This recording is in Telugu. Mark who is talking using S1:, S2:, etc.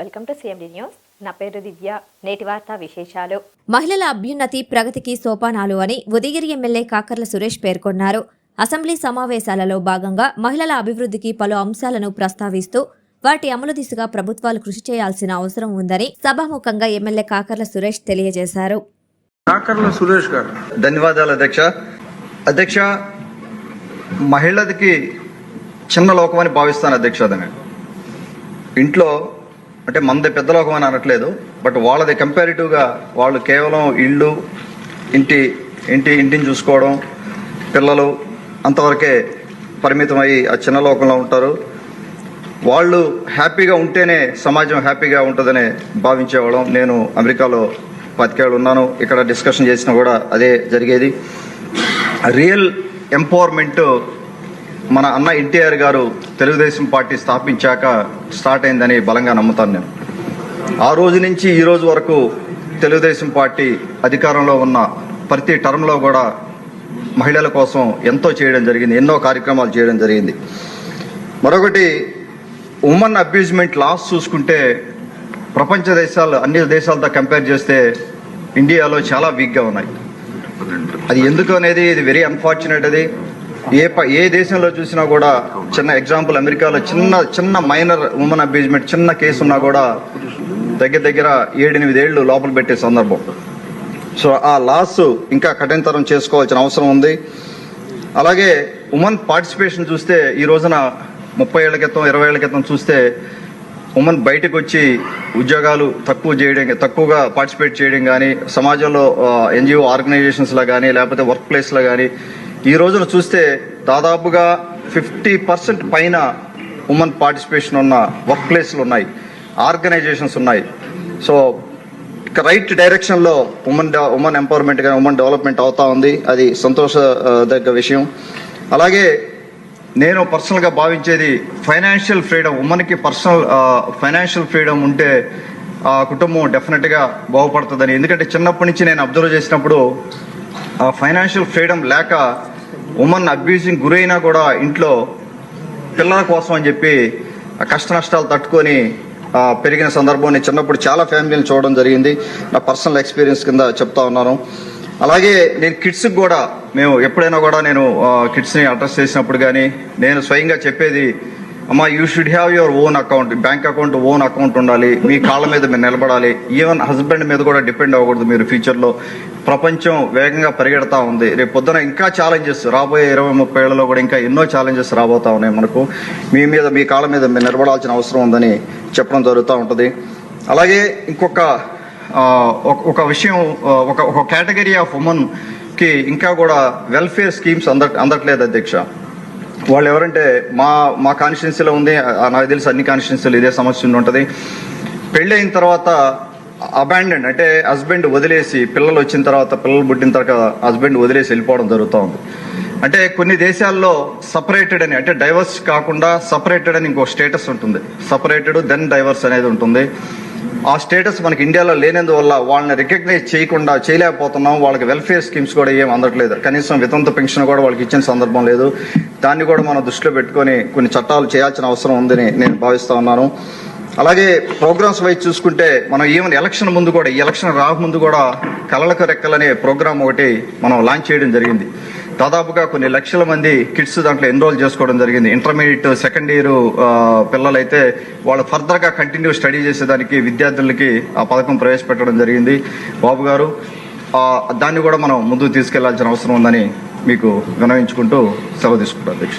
S1: ఆర్సీఎండి న్యూస్. నా పేరు దివ్య. నేటి వార్తా విశేషాలు.
S2: మహిళల అభ్యున్నతి ప్రగతికి సోపానాలు అని ఉదయగిరి ఎమ్మెల్యే కాకర్ల సురేష్ పేర్కొన్నారు. అసెంబ్లీ సమావేశాలలో భాగంగా మహిళల అభివృద్ధికి పలు అంశాలను ప్రస్తావిస్తూ వాటి అమలు దిశగా ప్రభుత్వాలు కృషి చేయాల్సిన అవసరం ఉందని సభాముఖంగా ఎమ్మెల్యే కాకర్ల సురేష్ తెలియజేశారు.
S3: కాకర్ల సురేష్ గారు.
S4: ధన్యవాదాలు అధ్యక్ష. అధ్యక్ష మహిళలకి చిన్న లోకం అని భావిస్తాను అధ్యక్ష ఇంట్లో అంటే మనది పెద్ద లోకం అని అనట్లేదు బట్ వాళ్ళది కంపారిటివ్గా వాళ్ళు కేవలం ఇల్లు ఇంటి ఇంటి ఇంటిని చూసుకోవడం పిల్లలు అంతవరకే పరిమితమై ఆ చిన్న లోకంలో ఉంటారు. వాళ్ళు హ్యాపీగా ఉంటేనే సమాజం హ్యాపీగా ఉంటుందని భావించేవాళ్ళం. నేను అమెరికాలో పతికేళ్ళు ఉన్నాను ఇక్కడ డిస్కషన్ చేసినా కూడా అదే జరిగేది. రియల్ ఎంపవర్మెంట్ మన అన్న ఎన్టీఆర్ గారు తెలుగుదేశం పార్టీ స్థాపించాక స్టార్ట్ అయిందని బలంగా నమ్ముతాను నేను. ఆ రోజు నుంచి ఈ రోజు వరకు తెలుగుదేశం పార్టీ అధికారంలో ఉన్న ప్రతి టర్మ్లో కూడా మహిళల కోసం ఎంతో చేయడం జరిగింది ఎన్నో కార్యక్రమాలు చేయడం జరిగింది. మరొకటి ఉమెన్ అబ్యూజ్మెంట్ లాస్ చూసుకుంటే ప్రపంచ దేశాలు అన్ని దేశాలతో కంపేర్ చేస్తే ఇండియాలో చాలా వీక్గా ఉన్నాయి. అది ఎందుకు అనేది ఇది వెరీ అన్ఫార్చునేట్ అది. ఏ ప ఏ దేశంలో చూసినా కూడా చిన్న ఎగ్జాంపుల్ అమెరికాలో చిన్న చిన్న మైనర్ ఉమెన్ అబ్యూజ్మెంట్ చిన్న కేసు ఉన్నా కూడా దగ్గర దగ్గర ఏడెనిమిది ఏళ్ళు లోపల పెట్టే సందర్భం. సో ఆ లాస్ ఇంకా కఠినతరం చేసుకోవాల్సిన అవసరం ఉంది. అలాగే ఉమెన్ పార్టిసిపేషన్ చూస్తే ఈ రోజున ముప్పై ఏళ్ళ క్రితం ఇరవై ఏళ్ళ క్రితం చూస్తే ఉమెన్ బయటకు వచ్చి ఉద్యోగాలు తక్కువ చేయడం తక్కువగా పార్టిసిపేట్ చేయడం కానీ సమాజంలో ఎన్జిఓ ఆర్గనైజేషన్స్లో కానీ లేకపోతే వర్క్ ప్లేస్లో కానీ ఈ రోజున చూస్తే దాదాపుగా ఫిఫ్టీ పర్సెంట్ పైన ఉమెన్ పార్టిసిపేషన్ ఉన్న వర్క్ ప్లేస్లు ఉన్నాయి ఆర్గనైజేషన్స్ ఉన్నాయి. సో రైట్ డైరెక్షన్లో ఉమెన్ ఉమెన్ ఎంపవర్మెంట్ కానీ ఉమెన్ డెవలప్మెంట్ అవుతా ఉంది. అది సంతోషదగ్గ విషయం. అలాగే నేను పర్సనల్గా భావించేది ఫైనాన్షియల్ ఫ్రీడమ్ ఉమెన్కి పర్సనల్ ఫైనాన్షియల్ ఫ్రీడమ్ ఉంటే ఆ కుటుంబం డెఫినెట్గా బాగుపడుతుందని. ఎందుకంటే చిన్నప్పటి నుంచి నేను అబ్జర్వ్ చేసినప్పుడు ఫైనాన్షియల్ ఫ్రీడమ్ లేక ఉమెన్ అబ్యూజింగ్ గురైనా కూడా ఇంట్లో పిల్లల కోసం అని చెప్పి ఆ కష్ట నష్టాలు తట్టుకొని పెరిగిన సందర్భం నేను చిన్నప్పుడు చాలా ఫ్యామిలీని చూడడం జరిగింది. నా పర్సనల్ ఎక్స్పీరియన్స్ కింద చెప్తా ఉన్నాను. అలాగే నేను కిడ్స్కి కూడా మేము ఎప్పుడైనా కూడా నేను కిడ్స్ని అడ్రస్ చేసినప్పుడు కానీ నేను స్వయంగా చెప్పేది అమ్మా you should have your own account bank account own account ఉండాలి. మీ కాళ్ళ మీద మీరు నిలబడాలి. ఈవెన్ హస్బెండ్ మీద కూడా డిపెండ్ అవ్వకూడదు మీరు ఫ్యూచర్లో ప్రపంచం వేగంగా పరిగెడతా ఉంది. రేపు పొద్దున ఇంకా ఛాలెంజెస్ రాబోయే ఇరవై ముప్పై ఏళ్ళలో కూడా ఇంకా ఎన్నో ఛాలెంజెస్ రాబోతా ఉన్నాయి మనకు. మీ మీద మీ కాళ్ళ మీద మీరు నిలబడాల్సిన అవసరం ఉందని చెప్పడం జరుగుతూ ఉంటుంది. అలాగే ఇంకొక ఒక- ఒక విషయం ఒక ఒక కేటగిరీ ఆఫ్ ఉమెన్కి ఇంకా కూడా వెల్ఫేర్ స్కీమ్స్ అంద అందట్లేదు అధ్యక్ష. వాళ్ళు ఎవరంటే మా మా కాన్స్టిట్యున్సీలో ఉంది నాకు తెలిసి అన్ని కాన్స్టిట్యున్సీలు ఇదే సమస్య ఉంటుంది. ఉంటుంది అయిన తర్వాత అబాండెండ్ అంటే హస్బెండ్ వదిలేసి పిల్లలు వచ్చిన తర్వాత పిల్లలు పుట్టిన తర్వాత హస్బెండ్ వదిలేసి వెళ్ళిపోవడం జరుగుతూ ఉంది. అంటే కొన్ని దేశాల్లో సపరేటెడ్ అని అంటే డైవర్స్ కాకుండా సపరేటెడ్ అని ఇంకో స్టేటస్ ఉంటుంది. సపరేటెడ్ దెన్ డైవర్స్ అనేది ఉంటుంది. ఆ స్టేటస్ మనకి ఇండియాలో లేనందువల్ల వాళ్ళని రికగ్నైజ్ చేయకుండా చేయలేకపోతున్నాం. వాళ్ళకి వెల్ఫేర్ స్కీమ్స్ కూడా ఏం అందట్లేదు. కనీసం వితంత పెన్షన్ కూడా వాళ్ళకి ఇచ్చిన సందర్భం లేదు. దాన్ని కూడా మనం దృష్టిలో పెట్టుకొని కొన్ని చట్టాలు చేయాల్సిన అవసరం ఉందని నేను భావిస్తా ఉన్నాను. అలాగే ప్రోగ్రామ్స్ వైజ్ చూసుకుంటే మనం ఈవెన్ ఎలక్షన్ ముందు కూడా ఈ ఎలక్షన్ రాకముందు కూడా కలలకు రెక్కలనే ప్రోగ్రామ్ ఒకటి మనం లాంచ్ చేయడం జరిగింది. దాదాపుగా కొన్ని లక్షల మంది కిడ్స్ దాంట్లో ఎన్రోల్ చేసుకోవడం జరిగింది. ఇంటర్మీడియట్ సెకండ్ ఇయర్ పిల్లలైతే వాళ్ళు ఫర్దర్గా కంటిన్యూ స్టడీ చేసేదానికి విద్యార్థులకి ఆ పథకం ప్రవేశపెట్టడం జరిగింది. బాబు గారు దాన్ని కూడా మనం ముందుకు తీసుకెళ్ళాల్సిన అవసరం ఉందని మీకు వినవించుకుంటూ సెలవు తీసుకుంటాం అధ్యక్ష